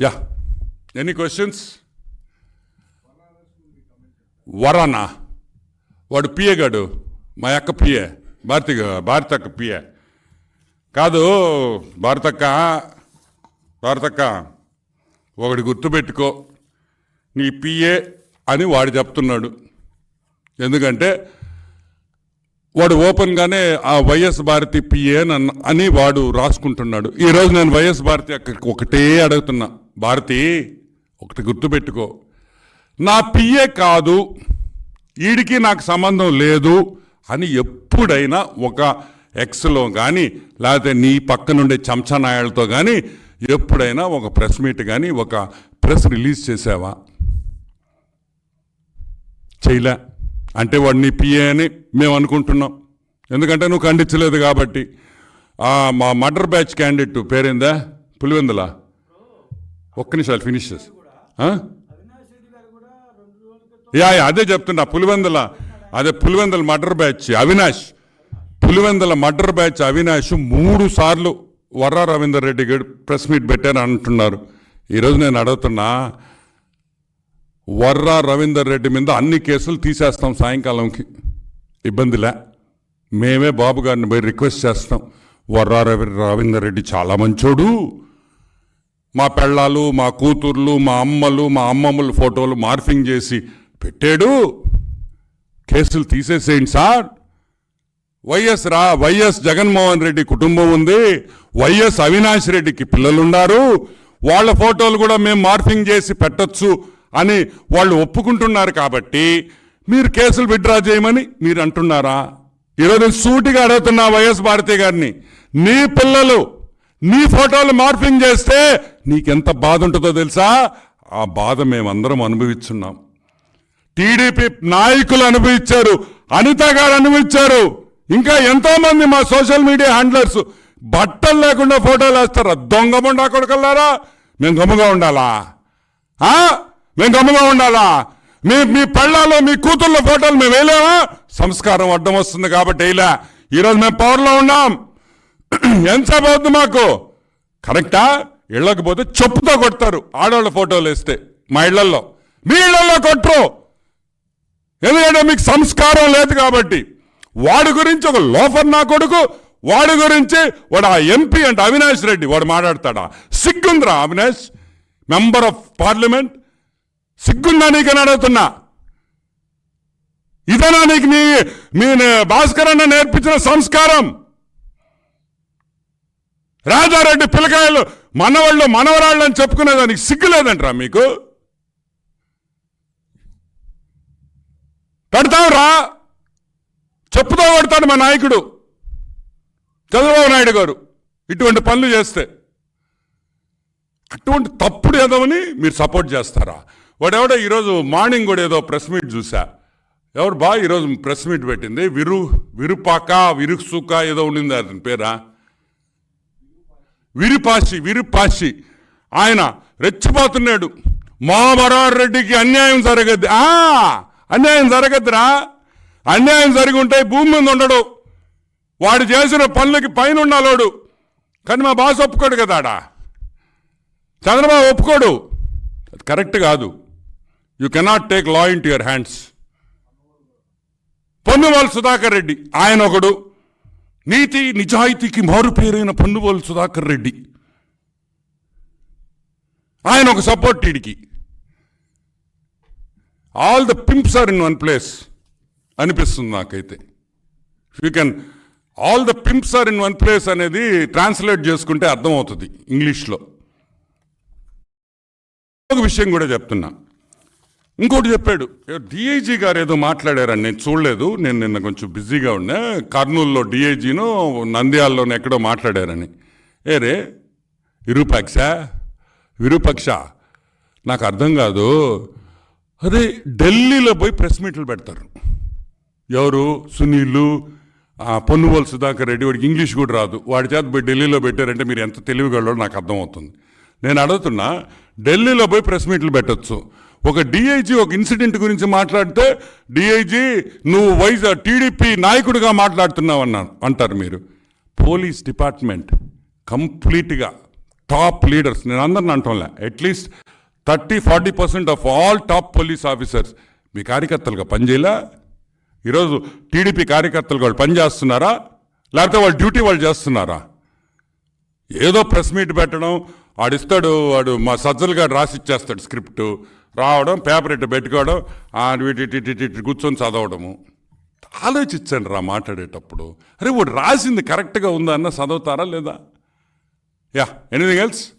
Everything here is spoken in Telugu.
యా ఎనీ క్వశ్చన్స్ వరానా వాడు పిఏ గాడు. మా అక్క పిఏ. భారతి భారత అక్క పిఏ. కాదు భారతక్క భారతక్క ఒకటి గుర్తుపెట్టుకో. నీ పిఏ అని వాడు చెప్తున్నాడు. ఎందుకంటే వాడు ఓపెన్గానే ఆ వైఎస్ భారతి పిఏ అని అని వాడు రాసుకుంటున్నాడు. ఈరోజు నేను వైఎస్ భారతి అక్కడికి ఒకటే అడుగుతున్నా. భారతి ఒకటి గుర్తుపెట్టుకో. నా పిఏ కాదు వీడికి నాకు సంబంధం లేదు అని ఎప్పుడైనా ఒక ఎక్స్లో కానీ లేకపోతే నీ పక్కనుండే చెంచా నాయాలతో కానీ ఎప్పుడైనా ఒక ప్రెస్ మీట్ కానీ ఒక ప్రెస్ రిలీజ్ చేసావా? చేయలే. అంటే వాడు నీ పిఏ అని మేము అనుకుంటున్నాం. ఎందుకంటే నువ్వు ఖండించలేదు కాబట్టి. మా మటర్ బ్యాచ్ క్యాండిడేట్ పేరేందా? పులివెందులా. ఒక్క నిమిషాలు ఫినిష్ చేసి. యా యా, అదే చెప్తున్నా పులివెందుల అదే Pulivendula murder batch Avinash. Pulivendula murder batch Avinash మూడు సార్లు వర్రా రవీందర్ రెడ్డి గారు ప్రెస్ మీట్ పెట్టారు అంటున్నారు. ఈరోజు నేను అడుగుతున్నా వర్రా రవీందర్ రెడ్డి మీద అన్ని కేసులు తీసేస్తాం సాయంకాలంకి ఇబ్బందిలే. మేమే బాబు గారిని పోయి రిక్వెస్ట్ చేస్తాం. వర్రా రవి రవీందర్ రెడ్డి చాలా మంచోడు. మా పెళ్ళాలు మా కూతుర్లు మా అమ్మలు మా అమ్మమ్మల ఫోటోలు మార్ఫింగ్ చేసి పెట్టాడు. కేసులు తీసేసేయండి సార్. వైఎస్ రా వైఎస్ జగన్మోహన్ రెడ్డి కుటుంబం ఉంది. వైఎస్ అవినాష్ రెడ్డికి పిల్లలున్నారు. వాళ్ళ ఫోటోలు కూడా మేము మార్ఫింగ్ చేసి పెట్టొచ్చు అని వాళ్ళు ఒప్పుకుంటున్నారు కాబట్టి మీరు కేసులు విత్డ్రా చేయమని మీరు అంటున్నారా? ఈరోజు సూటిగా అడుగుతున్నా వైఎస్ భారతి గారిని. నీ పిల్లలు నీ ఫోటోలు మార్ఫింగ్ చేస్తే నీకెంత బాధ ఉంటుందో తెలుసా? ఆ బాధ మేమందరం అనుభవిస్తున్నాం టీడీపీ నాయకులు అనుభవించారు అనిత గారు అనుభవించారు. ఇంకా ఎంతోమంది మా సోషల్ మీడియా హ్యాండ్లర్స్ బట్టలు లేకుండా ఫోటోలు వేస్తారు? దొంగ ముండా కొడుకల్లారా మేము గమ్ముగా ఉండాలా? మేము గమ్ముగా ఉండాలా? మీ మీ పళ్ళాలో మీ కూతుళ్ళ ఫోటోలు మేము వేయలేమా? సంస్కారం అడ్డం వస్తుంది కాబట్టి వేయలే. ఈరోజు మేము పవర్లో ఉన్నాం. ఎంత అవుతుంది మాకు? కరెక్టా? ఇళ్ళకి పోతే చెప్పుతో కొడతారు. ఆడవాళ్ళ ఫోటోలు వేస్తే మా ఇళ్ళలో మీ ఇళ్ళలో కొట్టరు ఎందుకంటే మీకు సంస్కారం లేదు కాబట్టి. వాడి గురించి ఒక లోఫర్ నా కొడుకు వాడి గురించి వాడు ఆ ఎంపీ అంటే అవినాష్ రెడ్డి వాడు మాట్లాడతాడా? సిగ్గుందిరా అవినాష్? Member of parliament? సిగ్గుందా నీకని అడుగుతున్నా. ఇదేనా నీకు మీ మీ భాస్కర్ అన్న నేర్పించిన సంస్కారం? రాజారెడ్డి పిల్లకాయలు మనవాళ్ళు మనవరాళ్ళు అని చెప్పుకునేదానికి సిగ్గులేదంట్రా మీకు? పెడతావురా. చెప్పుతో కొడతాడు మా నాయకుడు. చంద్రబాబు నాయుడు గారు ఇటువంటి పనులు చేస్తే. అటువంటి తప్పుడు ఏదోని మీరు సపోర్ట్ చేస్తారా? వాడెవడో ఈరోజు మార్నింగ్ కూడా ఏదో ప్రెస్ మీట్ చూసా ఎవరు బా ఈరోజు ప్రెస్ మీట్ పెట్టింది? విరు విరుపాక విరుసుక ఏదో ఉండింది అతని పేరా? విరిపాసి విరిపాసి ఆయన రెచ్చిపోతున్నాడు. మా రెడ్డికి అన్యాయం జరగద్ది. ఆ అన్యాయం జరగద్దురా. అన్యాయం జరిగి ఉంటే భూమి మీద ఉండడు. వాడు చేసిన పనులకి పైన ఉండాలోడు కానీ మా బాస్ ఒప్పుకోడు కదా చంద్రబాబు ఒప్పుకోడు. అది కరెక్ట్ కాదు. You cannot take law into your hands Ponnavolu Sudhakar Reddy ఆయన ఒకడు. నీతి నిజాయితీకి మారు పేరైన పొన్నువాల్ సుధాకర్ రెడ్డి. ఆయన ఒక సపోర్ట్ వీడికి all the pimps are in one place అనిపిస్తుంది నాకైతే. You can all the pimps are in one place అనేది ట్రాన్స్లేట్ చేసుకుంటే అర్థమవుతుంది ఇంగ్లీష్లో. ఒక విషయం కూడా చెప్తున్నా. ఇంకోటి చెప్పాడు. డిఐజీ గారు ఏదో మాట్లాడారని నేను చూడలేదు. నేను నిన్న కొంచెం బిజీగా ఉన్నా. కర్నూలులో డిఐజీను నంద్యాలలోనే ఎక్కడో మాట్లాడారని. ఏరే విరూపాక్ష? విరూపక్ష నాకు అర్థం కాదు. అదే ఢిల్లీలో పోయి ప్రెస్ మీట్లు పెడతారు. ఎవరు? సునీలు ఆ, పొన్నువోలు సుధాకర్ రెడ్డి వాడికి ఇంగ్లీష్ కూడా రాదు. వాడి చేత పోయి ఢిల్లీలో పెట్టారంటే మీరు ఎంత తెలివిగలడో నాకు అర్థమవుతుంది. నేను అడుగుతున్నా ఢిల్లీలో పోయి ప్రెస్ మీట్లు పెట్టొచ్చు. ఒక డిఐజీ ఒక ఇన్సిడెంట్ గురించి మాట్లాడితే డిఐజీ నువ్వు వైజ్ టీడీపీ నాయకుడిగా మాట్లాడుతున్నావు అన్నాను అంటారు మీరు. పోలీస్ డిపార్ట్మెంట్ కంప్లీట్గా టాప్ లీడర్స్ నేను అందరిని అంటాంలే. At least thirty forty percent of all top police officers మీ కార్యకర్తలుగా పనిచేయలే? ఈరోజు టీడీపీ కార్యకర్తలు వాళ్ళు పనిచేస్తున్నారా? లేకపోతే వాళ్ళు డ్యూటీ వాళ్ళు చేస్తున్నారా? ఏదో ప్రెస్ మీట్ పెట్టడం వాడిస్తాడు వాడు మా సజ్జలు గారు రాసిచ్చేస్తాడు స్క్రిప్టు స్క్రిప్ట్. రావడం పేపర్ ఇట్టు పెట్టుకోవడం ఆ వీటి ఇటు ఇటు ఇటు ఇటు కూర్చొని చదవడము. ఆలోచించండి రా మాట్లాడేటప్పుడు. అరే వాడు రాసింది కరెక్ట్గా ఉందా అన్న చదువుతారా లేదా? Yeah anything else?